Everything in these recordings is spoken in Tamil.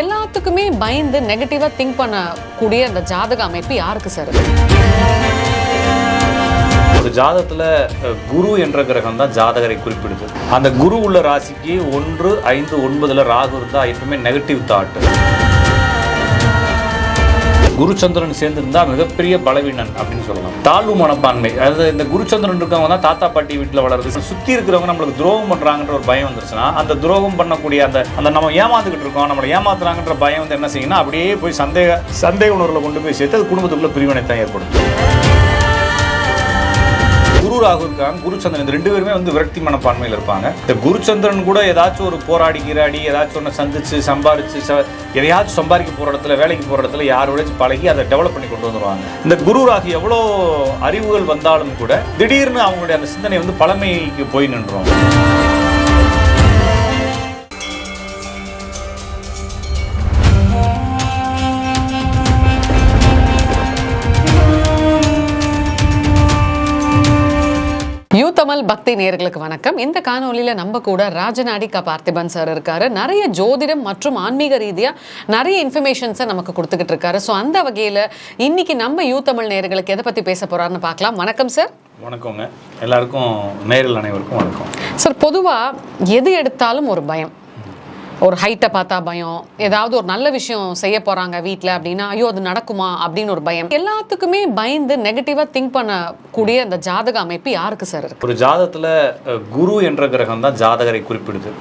எல்லாத்துக்குமே பயந்து நெகட்டிவா திங்க் பண்ணக்கூடிய அந்த ஜாதக அமைப்பு யாருக்கு சார்? ஒரு ஜாதகத்துல குரு என்ற கிரகம் தான் ஜாதகரை குறிப்பிடுது. அந்த குரு உள்ள ராசிக்கு ஒன்று ஐந்து ஒன்பதுல ராகு இருந்தா எப்பவுமே நெகட்டிவ் தாட்டு குருச்சந்திரன் சேர்ந்திருந்தா மிகப்பெரிய பலவீனன் அப்படின்னு சொல்லலாம். தாழ்வு மனப்பான்மை. அதாவது இந்த குருச்சந்திரன் இருக்கவங்க தான் தாத்தா பாட்டி வீட்டில் வளருது. சுற்றி இருக்கிறவங்க நம்மளுக்கு துரோகம் பண்ணுறாங்கன்ற ஒரு பயம் வந்துருச்சுன்னா அந்த துரோகம் பண்ணக்கூடிய அந்த அந்த நம்ம ஏமாந்துக்கிட்டு இருக்கோம் நம்மளை ஏமாத்துறாங்கன்ற பயம் வந்து என்ன செய்யும்னா அப்படியே போய் சந்தேக சந்தேக உணர்வில் கொண்டு போய் சேர்த்து அது குடும்பத்துக்குள்ள பிரிவினை தான் ஏற்படுத்தும். குரு ராகு குருச்சந்திரன் இந்த ரெண்டு பேருமே வந்து விரக்தி மனப்பான்மையில் இருப்பாங்க. இந்த குருச்சந்திரன் கூட ஏதாச்சும் ஒரு போராடி கிராடி ஏதாச்சும் ஒன்று சந்திச்சு சம்பாரிச்சு எதையாச்சும் சம்பாதிக்க போகிற இடத்துல வேலைக்கு போகிற இடத்துல யாரோடய பழகி அதை டெவலப் பண்ணி கொண்டு வந்துருவாங்க. இந்த குரு ராகு எவ்வளோ அறிவுகள் வந்தாலும் கூட திடீர்னு அவங்களுடைய அந்த சிந்தனை வந்து பழமைக்கு போய் நின்றோம் தமிழ் பக்தி நேயர்களுக்கு வணக்கம். இந்த காணொளியில நம்ம கூட ராஜநாடி க பார்த்திபன் சார் இருக்காரு. நிறைய ஜோதிடம் மற்றும் ஆன்மீக ரீதியா நிறைய இன்ஃபர்மேஷன்ஸை நமக்கு கொடுத்துக்கிட்டு இருக்காரு. ஸோ அந்த வகையில இன்னைக்கு நம்ம யூ தமிழ் நேயர்களுக்கு எதை பத்தி பேச போறாருன்னு பார்க்கலாம். வணக்கம் சார் வணக்கங்க. எல்லாருக்கும் நேரில் அனைவருக்கும் வணக்கம். சார் பொதுவா எது எடுத்தாலும் ஒரு பயம். ஒரு ஹைட்டை பார்த்தா பயம். ஏதாவது ஒரு நல்ல விஷயம் செய்ய போறாங்க வீட்டில் அப்படின்னா ஐயோ அது நடக்குமா அப்படின்னு ஒரு பயம். எல்லாத்துக்குமே பயந்து நெகட்டிவா திங்க் பண்ணக்கூடிய அந்த ஜாதக அமைப்பு யாருக்கு சார் இருக்கு? ஒரு ஜாதகத்தில் குரு என்ற கிரகம் தான் ஜாதகரை குறிப்பிடுது.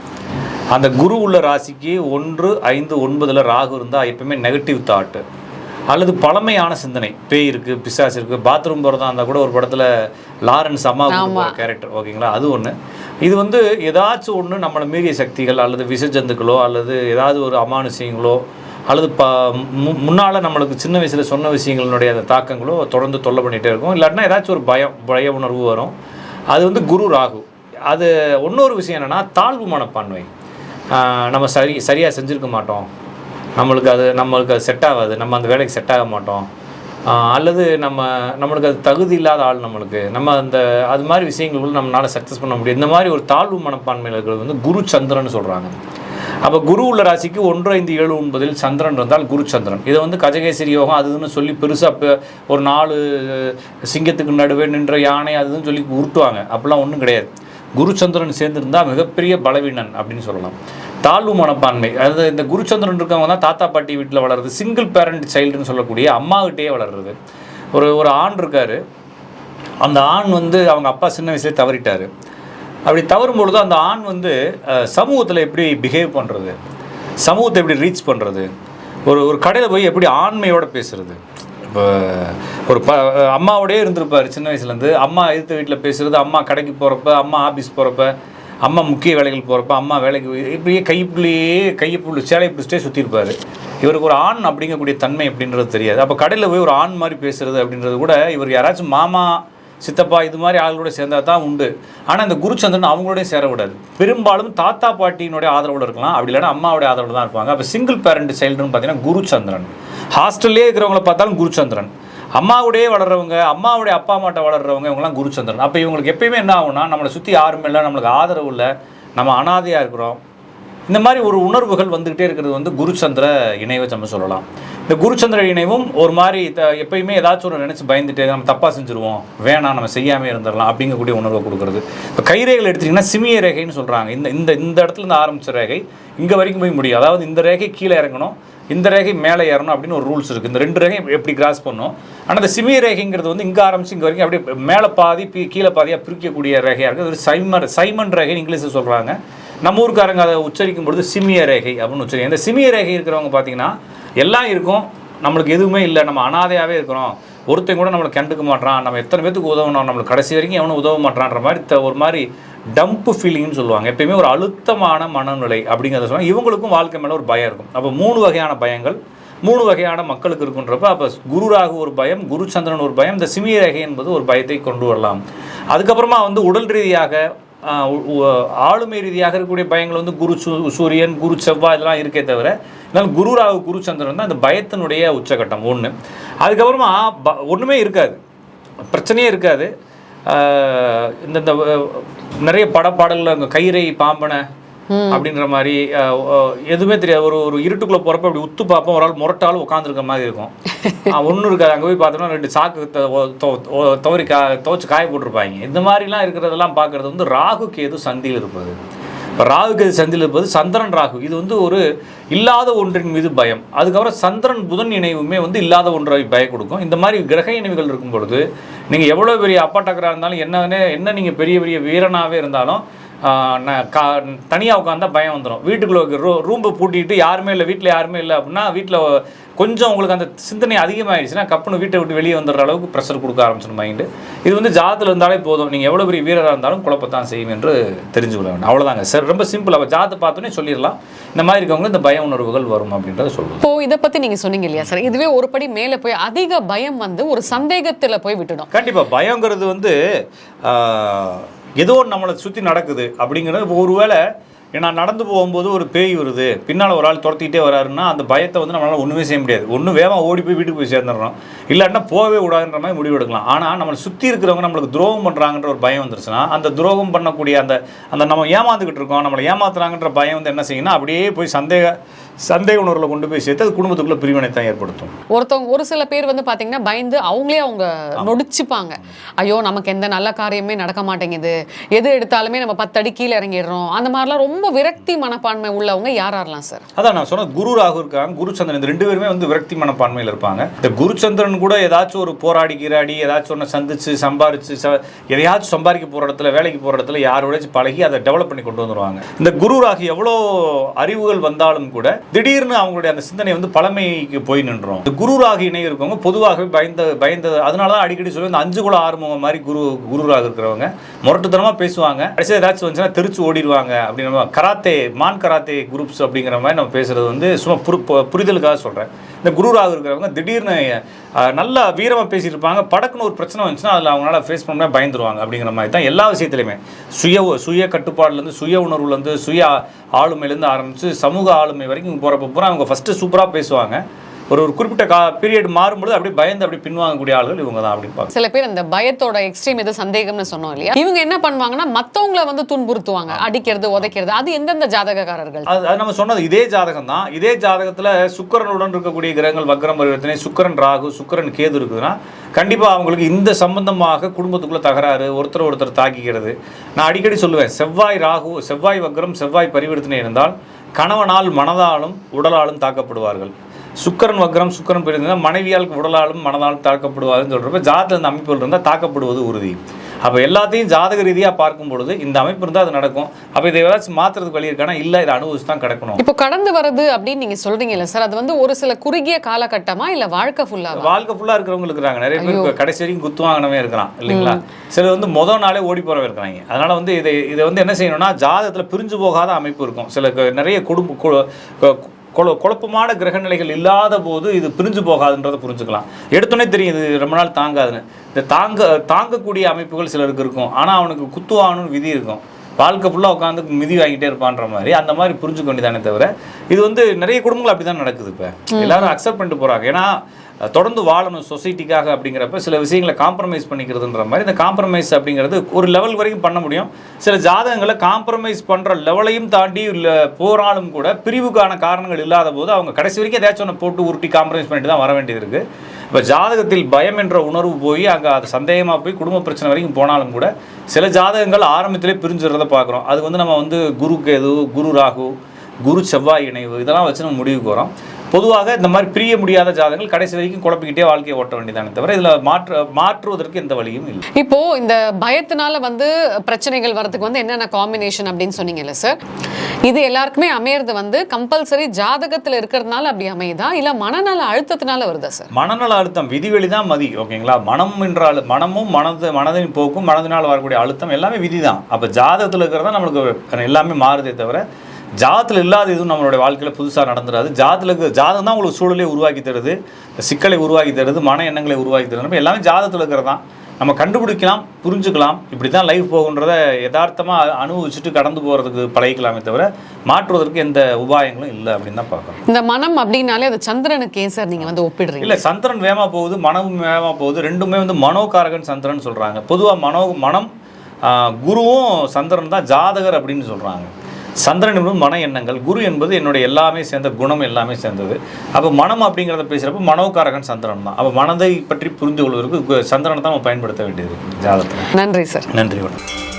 அந்த குரு உள்ள ராசிக்கு ஒன்று ஐந்து ஒன்பதுல ராகு இருந்தால் எப்பவுமே நெகட்டிவ் தாட்டு அல்லது பழமையான சிந்தனை. பேய் இருக்கு பிசாசு இருக்கு பாத்ரூம் போகிறதா இருந்தால் கூட ஒரு படத்தில் லாரன்ஸ் அம்மா கேரக்டர் ஓகேங்களா? அது ஒன்று இது வந்து ஏதாச்சும் ஒன்று நம்மளை மீறிய சக்திகள் அல்லது விசஜந்துக்களோ அல்லது ஏதாவது ஒரு அமானுஷயங்களோ அல்லது ப மு முன்னால் நம்மளுக்கு சின்ன வயசில் சொன்ன விஷயங்களினுடைய அந்த தாக்கங்களோ தொடர்ந்து தொல்லை பண்ணிகிட்டே இருக்கும். இல்லாட்டினா ஏதாச்சும் ஒரு பயம் பய உணர்வு வரும். அது வந்து குரு ராகு. அது இன்னொரு விஷயம் என்னென்னா தாழ்வு மனப்பான்மை. நம்ம சரி சரியாக செஞ்சுருக்க மாட்டோம். நம்மளுக்கு அது நம்மளுக்கு அது செட் ஆகாது. நம்ம அந்த வேலைக்கு செட் ஆக மாட்டோம். அல்லது நம்ம நம்மளுக்கு அது தகுதி இல்லாத ஆள் நம்மளுக்கு. நம்ம அந்த அது மாதிரி விஷயங்களுக்குள்ள நம்மளால் சக்ஸஸ் பண்ண முடியும். இந்த மாதிரி ஒரு தாழ்வு மனப்பான்மையில் இருக்கிறது வந்து குரு சந்திரன் சொல்கிறாங்க அப்போ குரு உள்ள ராசிக்கு ஒன்று ஐந்து ஏழு ஒன்பதில் சந்திரன் இருந்தால் குரு சந்திரன். இதை வந்து கஜகேசரி யோகம் அதுன்னு சொல்லி பெருசாக ஒரு நாலு சிங்கத்துக்கு நடுவே நின்ற யானை அதுன்னு சொல்லி உருட்டுவாங்க. அப்படிலாம் ஒன்றும் கிடையாது. குரு சந்திரன் சேர்ந்திருந்தால் மிகப்பெரிய பலவீனன் அப்படின்னு சொல்லலாம். தாழ்வு மனப்பான்மை. அதாவது இந்த குருச்சந்திரன் இருக்கவங்க தான் தாத்தா பாட்டி வீட்டில் வளருது சிங்கிள் பேரண்ட் சைல்டுன்னு சொல்லக்கூடிய அம்மாகிட்டே வளருது ஒரு ஒரு ஆண் இருக்கார். அந்த ஆண் வந்து அவங்க அப்பா சின்ன வயசுலேயே தவறிட்டார். அப்படி தவறும் பொழுது அந்த ஆண் வந்து சமூகத்தில் எப்படி பிஹேவ் பண்ணுறது சமூகத்தை எப்படி ரீச் பண்ணுறது ஒரு ஒரு கடையில் போய் எப்படி ஆண்மையோடு பேசுறது? இப்போ ஒரு ப அம்மாவோடயே இருந்திருப்பார் சின்ன வயசுலேருந்து அம்மா எதிர்த்த வீட்டில் பேசுறது அம்மா கடைக்கு போகிறப்ப அம்மா ஆஃபீஸ் போகிறப்ப அம்மா முக்கிய வேலைகள் போகிறப்ப அம்மா வேலைக்கு போய் இப்படியே கைப்புள்ளியே கையை சேலையை சேலை பிடிச்சிட்டே சுற்றிருப்பார் இவருக்கு ஒரு ஆண் அப்படிங்கக்கூடிய தன்மை அப்படின்றது தெரியாது. அப்போ கடையில் போய் ஒரு ஆண் மாதிரி பேசுறது அப்படின்றது கூட இவர் யாராச்சும் மாமா சித்தப்பா இது மாதிரி ஆளுகளோட சேர்ந்தா தான் உண்டு. ஆனால் இந்த குருச்சந்திரன் அவங்களோடய சேரக்கூடாது. பெரும்பாலும் தாத்தா பாட்டியினுடைய ஆதரவோட இருக்கலாம். அப்படி இல்லைன்னா அம்மாவுடைய ஆதரவு தான் இருப்பாங்க. அப்போ சிங்கிள் பேரண்ட் சைல்டுன்னு பார்த்தீங்கன்னா குருச்சந்திரன். ஹாஸ்டல்லே இருக்கிறவங்கள பார்த்தாலும் குருச்சந்திரன். அம்மாவுடைய வளர்றவங்க அம்மாவுடைய அப்பா அம்மாட்ட வளர்றவங்க இவங்கெல்லாம் குருச்சந்திரன். அப்போ இவங்களுக்கு எப்பயுமே என்ன ஆகும்னா நம்மளை சுற்றி யாருமே இல்லை நம்மளுக்கு ஆதரவு இல்லை. நம்ம அனாதையாக இருக்கிறோம். இந்த மாதிரி ஒரு உணர்வுகள் வந்துகிட்டே இருக்கிறது வந்து குருச்சந்திர இணைவை நம்ம சொல்லலாம். இந்த குருச்சந்திர இணைவும் ஒரு மாதிரி த- எப்பயுமே ஏதாச்சும் ஒரு நினச்சி பயந்துட்டு நம்ம தப்பாக செஞ்சுருவோம். வேணாம் நம்ம செய்யாமே இருந்துடலாம் அப்படிங்கக்கூடிய உணர்வை கொடுக்குறது. இப்போ கைரேகைகள் எடுத்திங்கன்னா சிமிய ரேகைன்னு சொல்கிறாங்க இந்த இந்த இந்த இடத்துல இருந்து ஆரம்பித்த ரேகை இங்கே வரைக்கும் போய் முடியும். அதாவது இந்த ரேகை கீழே இறங்கணும் இந்த ரேகை மேலே ஏறணும் அப்படின்னு ஒரு ரூல்ஸ் இருக்குது இந்த ரெண்டு ரேகை எப்படி கிராஸ் பண்ணும் ஆனால் இந்த சிமிய ரேகைங்கிறது வந்து இங்கே ஆரம்பிச்சு இங்கே வரைக்கும் அப்படியே மேலே பாதி கீழே பாதியாக பிரிக்கக்கூடிய ரேகையாக இருக்குது ஒரு சைமர் சைமன் ரேகைன்னு இங்கிலீஷில் சொல்கிறாங்க நம்ம ஊருக்காரங்க அதை உச்சரிக்கும் பொழுது சிமிய ரேகை அப்படின்னு உச்சரிக்கும். இந்த சிமிய ரேகை இருக்கிறவங்க பார்த்தீங்கன்னா எல்லாம் இருக்கும் நம்மளுக்கு எதுவுமே இல்லை நம்ம அனாதையாகவே இருக்கிறோம். ஒருத்தன் கூட நம்மளை கண்டுக்க மாட்றான் நம்ம எத்தனை பேத்துக்கு உதவணும் நம்மளுக்கு கடைசி வரைக்கும் எவனும் உதவ மாட்டான்ற மாதிரி த- ஒரு மாதிரி டம்ப் ஃபீலிங்னு சொல்லுவாங்க. எப்பயுமே ஒரு அழுத்தமான மனநிலை அப்படிங்கிறத சொல்லுவாங்க. இவங்களுக்கும் வாழ்க்கை மேலே ஒரு பயம் இருக்கும். அப்போ மூணு வகையான பயங்கள் மூணு வகையான மக்களுக்கு இருக்குன்றப்ப அப்போ குரு ராகு ஒரு பயம் குரு சந்திரன் ஒரு பயம் இந்த சிமிய ரேகை என்பது ஒரு பயத்தை கொண்டு வரலாம். அதுக்கப்புறமா வந்து உடல் ரீதியாக ஆளுமை ரீதியாக இருக்கக்கூடிய பயங்கள் வந்து குரு சூரியன் குரு செவ்வாய் இதெல்லாம் இருக்கே தவிர இருந்தாலும் குரு ராகு குரு சந்திரன் தான் அந்த பயத்தினுடைய உச்சகட்டம் ஒன்று அதுக்கப்புறமா ப- ஒன்றுமே இருக்காது. பிரச்சனையே இருக்காது. இந்த நிறைய படப்பாடல்கள் அங்கே கயிறை பாம்பனை அப்படின்ற மாதிரி எதுவுமே தெரியாது. ஒரு ஒரு இருட்டுக்குள்ள போறப்ப அப்படி உத்து பார்ப்போம். ஒரு ஆள் முரட்டாலும் உட்காந்துருக்க மாதிரி இருக்கும். ஒன்றும் இருக்காது. அங்கே போய் பார்த்தோம்னா ரெண்டு சாக்கு துவரி கா துவச்சி காய போட்டிருப்பாங்க. இந்த மாதிரிலாம் இருக்கிறதெல்லாம் பார்க்கறது வந்து ராகு கேது சந்தியில் இருப்பது. ராகு கேது சந்தியில் இருப்பது சந்திரன் ராகு. இது வந்து ஒரு இல்லாத ஒன்றின் மீது பயம். அதுக்கப்புறம் சந்திரன் புதன் இணைவுமே வந்து இல்லாத ஒன்றை பய கொடுக்கும். இந்த மாதிரி கிரக இணைவுகள் இருக்கும் பொழுது நீங்கள் எவ்வளோ பெரிய அப்பாட்டக்கராக இருந்தாலும் என்ன என்ன நீங்கள் பெரிய பெரிய வீரனாகவே இருந்தாலும் கா தனியாக உட்காந்தா பயம் வந்துடும் வீட்டுக்குள்ள ரூ ரூம்பை பூட்டிட்டு யாருமே இல்லை வீட்டில் யாருமே இல்லை அப்படின்னா வீட்டில் கொஞ்சம் உங்களுக்கு அந்த சிந்தனை அதிகமாகிடுச்சுன்னா கப்புன்னு வீட்டை விட்டு வெளியே வந்துடுற அளவுக்கு ப்ரெஷர் கொடுக்க ஆரம்பிச்சிடும் மைண்டு இது வந்து ஜாதத்தில் இருந்தாலே போதும். நீங்கள் எவ்வளோ பெரிய வீரராக இருந்தாலும் குழப்பத்தான் செய்யும் என்று தெரிஞ்சுக்கொள்ள வேண்டும். அவ்வளோதாங்க சார் ரொம்ப சிம்பிள் அவள் ஜாதத்தை பார்த்தோன்னே சொல்லிடலாம். இந்த மாதிரி இருக்கவங்க இந்த பய உணர்வுகள் வரும் அப்படின்றத சொல்லுவோம் இப்போ இதை பத்தி நீங்க சொன்னீங்க இல்லையா சார்? இதுவே ஒரு படி மேல போய் அதிக பயம் வந்து ஒரு சந்தேகத்துல போய் விட்டுடும். கண்டிப்பா. பயங்கிறது வந்து ஏதோ நம்மளை சுற்றி நடக்குது அப்படிங்கிறது ஒருவேளை நான் நடந்து போகும்போது ஒரு பேய் வருது. பின்னால் ஒரு ஆள் துரத்திக்கிட்டே வராருன்னா அந்த பயத்தை வந்து நம்மளால் ஒன்றுமே செய்ய முடியாது. ஒன்று வேகமாக ஓடி போய் வீட்டுக்கு போய் சேர்ந்துடுறோம் இல்லாட்டினா போகவே விடாதுன்ற மாதிரி முடிவு எடுக்கலாம். ஆனால் நம்மளை சுற்றி இருக்கிறவங்க நம்மளுக்கு துரோகம் பண்ணுறாங்கன்ற ஒரு பயம் வந்துருச்சுன்னா அந்த துரோகம் பண்ணக்கூடிய அந்த அந்த நம்ம ஏமாந்துக்கிட்டு இருக்கோம் நம்மளை ஏமாத்துறாங்கன்ற பயம் வந்து என்ன செய்யணும்னா அப்படியே போய் சந்தேக சந்தேக உணர்வில் கொண்டு போய் சேர்த்து அது குடும்பத்துக்குள்ள பிரிவினை தான் ஏற்படுத்தும். ஒருத்தவங்க ஒரு சில பேர் வந்து பாத்தீங்கன்னா பயந்து அவங்களே அவங்க நொடிச்சுப்பாங்க. ஐயோ நமக்கு எந்த நல்ல காரியமே நடக்க மாட்டேங்குது. எது எடுத்தாலுமே நம்ம பத்து அடி கீழே இறங்கிடுறோம். அந்த மாதிரிலாம் ரொம்ப ரொம்ப விரக்தி மனப்பான்மை உள்ளவங்க யார் யாரெல்லாம் சார்? அதான் நான் சொன்ன குரு ராகு இருக்காங்க குரு சந்திரன். இந்த ரெண்டு பேருமே வந்து விரக்தி மனப்பான்மையில் இருப்பாங்க. இந்த குரு சந்திரன் கூட ஏதாச்சும் ஒரு போராடி கீராடி ஏதாச்சும் ஒன்று சந்திச்சு சம்பாரிச்சு ச- எதையாச்சும் சம்பாதிக்க போகிற இடத்துல வேலைக்கு போகிற இடத்துல யாரோடச்சும் பழகி அதை டெவலப் பண்ணி கொண்டு வந்துருவாங்க. இந்த குரு ராகு எவ்வளோ அறிவுகள் வந்தாலும் கூட திடீர்னு அவங்களுடைய அந்த சிந்தனை வந்து பழமைக்கு போய் நின்றோம் இந்த குரு ராகு இணை இருக்கவங்க பொதுவாகவே பயந்த பயந்த அதனால தான் அடிக்கடி சொல்லி இந்த அஞ்சு குல ஆறுமுகம் மாதிரி குரு குரு ராகு இருக்கிறவங்க முரட்டுத்தனமாக பேசுவாங்க. கடைசியாக ஏதாச்சும் வந்துச்சுன்னா தெரிச்சு ஓடிடுவாங்க அப்படின்னு கராத்தே மான் கராத்தே குரூப்ஸ் அப்படிங்கிற மாதிரி நம்ம பேசுகிறது வந்து சும்மா புரு புரிதலுக்காக சொல்கிறேன் இந்த குரு ராகு இருக்கிறவங்க திடீர்னு நல்லா வீரமாக பேசியிருப்பாங்க படக்குன்னு ஒரு பிரச்சனை வந்துச்சுன்னா அதில் அவங்களால ஃபேஸ் பண்ண பயந்துருவாங்க அப்படிங்கிற மாதிரி. தான் எல்லா விஷயத்துலையுமே. சுய சுய கட்டுப்பாடுலேருந்து சுய உணர்வுலேருந்து சுய ஆளுமையிலேருந்து ஆரம்பித்து சமூக ஆளுமை வரைக்கும் போகிறப்ப பூரா அவங்க ஃபஸ்ட்டு சூப்பராக பேசுவாங்க. ஒரு ஒரு குறிப்பிட்ட கா பீரியட் மாறும்பொழுது அப்படியே பயந்து அப்படியே பின்வாங்கக்கூடிய ஆளுகள் இவங்க தான் அப்படின்னு சில பேர் அந்த பயத்தோட எக்ஸ்ட்ரீம் இது சந்தேகம்னு சொன்னோம் இல்லையா? இவங்க என்ன பண்ணுவாங்கன்னா மத்தவங்கள வந்து துன்புறுத்துவாங்க. அடிக்கிறது உதைக்கிறது. அது எந்தெந்த ஜாதகக்காரர்கள்? அது அது நம்ம சொன்னது இதே ஜாதகம் தான் இதே ஜாதகத்தில் சுக்கிரனுடன் இருக்கக்கூடிய கிரகங்கள் வக்ரம் பரிவர்த்தனை சுக்கிரன் ராகு சுக்கிரன் கேது இருக்குதுன்னா கண்டிப்பாக அவங்களுக்கு இந்த சம்பந்தமாக குடும்பத்துக்குள்ள தகராறு ஒருத்தர் ஒருத்தர் தாக்கிக்கிறது. நான் அடிக்கடி சொல்லுவேன் செவ்வாய் ராகு செவ்வாய் வக்ரம் செவ்வாய் பரிவர்த்தனை இருந்தால் கணவனால் மனதாலும் உடலாலும் தாக்கப்படுவார்கள். சுக்கிரன் வக்ரம் சுக்கிரன் பிரிந்தால் மனைவியால் உடலாலும் மனதாலும் தாக்கப்படுவாருன்னு சொல்கிறப்ப ஜாதக இந்த அமைப்புகள் இருந்தால் தாக்கப்படுவது உறுதி. அப்போ எல்லாத்தையும் ஜாதக ரீதியாக பார்க்கும் பொழுது இந்த அமைப்பு இருந்தால் அது நடக்கும். அப்போ இதை ஏதாச்சும் மாற்றுறதுக்கு வழி இருக்கானா? இல்லை இதை அனுபவிச்சு தான் கிடக்கணும். இப்போ கடந்து வர்றது அப்படின்னு நீங்க சொல்றீங்கல்ல சார் அது வந்து ஒரு சில குறுகிய காலகட்டமா இல்ல வாழ்க்கை ஃபுல்லா வாழ்க்கை ஃபுல்லாக இருக்கிறவங்க இருக்கிறாங்க. நிறைய பேர் கடைசி வரைக்கும் குத்து வாங்கினவே இருக்கிறான் இல்லைங்களா? சிலர் வந்து முதல் நாளே ஓடி போகிறவங்க இருக்கிறாங்க. அதனால வந்து இதை இதை வந்து என்ன செய்யணும்னா ஜாதகத்தில் பிரிஞ்சு போகாத அமைப்பு இருக்கும். சில நிறைய குடும்ப குழ- குழப்பமான கிரக நிலைகள் இல்லாத போது இது பிரிஞ்சு போகாதுன்றதை புரிஞ்சுக்கலாம். எடுத்தோன்னே தெரியும் இது ரொம்ப நாள் தாங்காதுன்னு. இந்த தாங்க தாங்கக்கூடிய அமைப்புகள் சிலருக்கு இருக்கும். ஆனால் அவனுக்கு குத்து வாங்கணும்னு விதி இருக்கும். வாழ்க்கை ஃபுல்லாக உட்காந்து மிதி வாங்கிட்டே இருப்பான்ற மாதிரி. அந்த மாதிரி புரிஞ்சுக்க வேண்டியதானே தவிர இது வந்து நிறைய குடும்பங்கள் அப்படி தான் நடக்குது இப்போ. எல்லாரும் அக்செப்ட் பண்ணிட்டு போகிறாங்க ஏன்னா தொடர்ந்து வாழணும் சொசைட்டிக்காக அப்படிங்கிறப்ப சில விஷயங்களை காம்ப்ரமைஸ் பண்ணிக்கிறதுன்ற மாதிரி இந்த காம்ப்ரமைஸ் அப்படிங்கிறது ஒரு லெவல் வரைக்கும் பண்ண முடியும். சில ஜாதகங்களை காம்ப்ரமைஸ் பண்ணுற லெவலையும் தாண்டி போராலும் கூட பிரிவுக்கான காரணங்கள் இல்லாத போது அவங்க கடைசி வரைக்கும் ஏதாச்சும் ஒன்று போட்டு உருட்டி காம்ப்ரமைஸ் பண்ணிட்டு தான் வர வேண்டியது இருக்குது இப்போ ஜாதகத்தில் பயம் என்ற உணர்வு போய் அங்கே அது சந்தேகமாக போய் குடும்ப பிரச்சனை வரைக்கும் போனாலும் கூட சில ஜாதகங்கள் ஆரம்பத்திலே பிரிஞ்சுறத பார்க்குறோம். அது வந்து நம்ம வந்து குரு கேது குரு ராகு குரு செவ்வாய் இணைவு இதெல்லாம் வச்சு நம்ம முடிவுக்கு வரோம் பொதுவாக இந்த மாதிரி பிரிய முடியாத ஜாதகங்கள் கடைசி வரைக்கும் குழப்பிக்கிட்டே வாழ்க்கையை ஓட்ட வேண்டியதானே தவிர இதில் மாற்று மாற்றுவதற்கு எந்த வழியும் இல்லை. இப்போ இந்த பயத்தினால வந்து பிரச்சனைகள் வரதுக்கு வந்து என்னென்ன காம்பினேஷன் அப்படின்னு சொன்னீங்கல்ல சார் இது எல்லாருக்குமே அமையறது வந்து கம்பல்சரி ஜாதகத்துல இருக்கிறதுனால அப்படி அமையுதா? இல்ல மனநல அழுத்தத்தினால வருதா சார் மனநல அழுத்தம் விதிவெளி தான் மதி ஓகேங்களா? மனம் என்றால் மனமும் மனது மனதின் போக்கும் மனதினால் வரக்கூடிய அழுத்தம் எல்லாமே விதி தான் அப்போ ஜாதகத்தில் இருக்கிறதா நம்மளுக்கு எல்லாமே மாறுதே தவிர ஜாதத்தில் இல்லாத எதுவும் நம்மளுடைய வாழ்க்கையில் புதுசாக நடந்துடாது ஜாதத்தில் இருக்கிற ஜாதகம் தான் உங்களுக்கு சூழலை உருவாக்கி தருது. சிக்கலை உருவாக்கி தருது மன எண்ணங்களை உருவாக்கி தருது. எல்லாமே ஜாதகத்தில் இருக்கிறது தான் நம்ம கண்டுபிடிக்கலாம் புரிஞ்சுக்கலாம். இப்படி தான் லைஃப் போகுன்றத யதார்த்தமாக அனுபவிச்சுட்டு கடந்து போகிறதுக்கு பழகிக்கலாமே தவிர மாற்றுவதற்கு எந்த உபாயங்களும் இல்லை அப்படின்னு தான் பார்க்குறோம். இந்த மனம் அப்படின்னாலே அது சந்திரனுக்கு ஏன் சார் நீங்க வந்து ஒப்பிடுறீங்க? இல்ல சந்திரன் வேகமா போகுது மனமும் வேகமா போகுது. ரெண்டுமே வந்து மனோகாரகன் சந்திரன் சொல்றாங்க. பொதுவா மனோ மனம் குருவும் சந்திரன் தான் ஜாதகர் அப்படின்னு சொல்றாங்க. சந்திரன் என்பது மன எண்ணங்கள் குரு என்பது என்னுடைய எல்லாமே சேர்ந்த குணம் எல்லாமே சேர்ந்தது. அப்போ மனம் அப்படிங்கிறத பேசுகிறப்ப மனோகாரகன் சந்திரன் தான். அப்போ மனதை பற்றி புரிந்து கொள்வதற்கு சந்திரனை தான் நம்ம பயன்படுத்த வேண்டியது ஜாதகத்தில். நன்றி சார். நன்றி வணக்கம்.